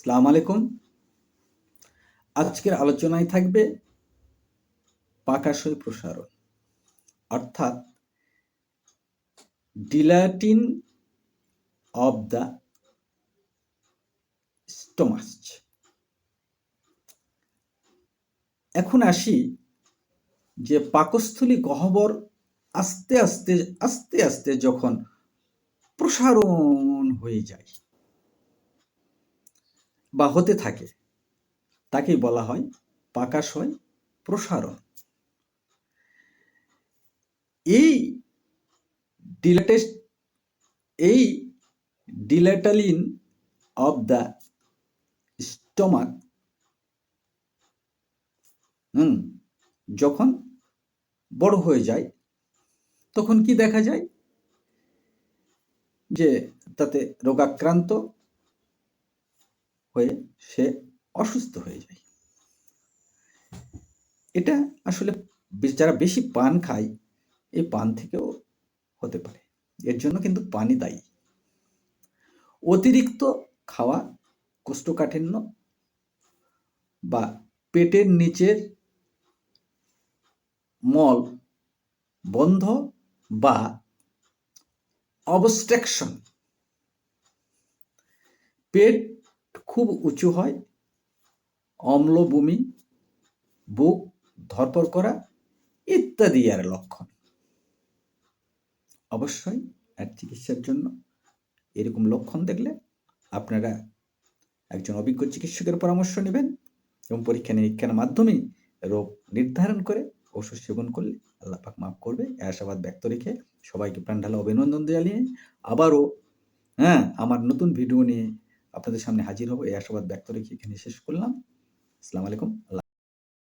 সালাম আলাইকুম। আজকের আলোচনায় থাকবে পাকাশয় প্রসারণ, অর্থাৎ ডিলাটিন অব দ্য স্টোমাচ এখন আসি যে পাকস্থলী গহ্বর আস্তে আস্তে আস্তে আস্তে যখন প্রসারণ হয়ে যায় বা হতে থাকে। তাকেই বলা হয় পাকাশয় প্রসারণ। এই ডিলেটেস এই dilatation of the stomach hmm, যখন বড় হয়ে যায়, তখন কি দেখা যায়? যে তাতে রোগাক্রান্ত হয়ে সে অসুস্থ হয়ে যায়। এটা আসলে যারা বেশি পান খায়, এই পান থেকেও হতে পারে। এর জন্য কিন্তু পানি দায়ী। অতিরিক্ত খাওয়া কোষ্ঠকাঠিন্য বা পেটের নিচের মল বন্ধ বা অবস্ট্রাকশন পেট খুব উঁচু হয়। অম্লভূমি, বুক, ধরপর করা ইত্যাদি আর লক্ষণ। অবশ্যই এর চিকিৎসার জন্য এরকম লক্ষণ দেখলে আপনারা একজন অভিজ্ঞ চিকিৎসকের পরামর্শ নেবেন এবং পরীক্ষা নিরীক্ষার মাধ্যমে রোগ নির্ধারণ করে ওষুধ সেবন করলে আল্লাহ পাক মাফ করবে। আশাবাদ ব্যক্ত রেখে সবাইকে প্রাণ প্রাণঢালা অভিনন্দন জানিয়ে আবারও হ্যাঁ আমার নতুন ভিডিও নিয়ে আপনাদের সামনে হাজির হব। এই আশাবাদ ব্যক্ত রেখে এখানে শেষ করলাম। আসসালামু আলাইকুম। আল্লাহ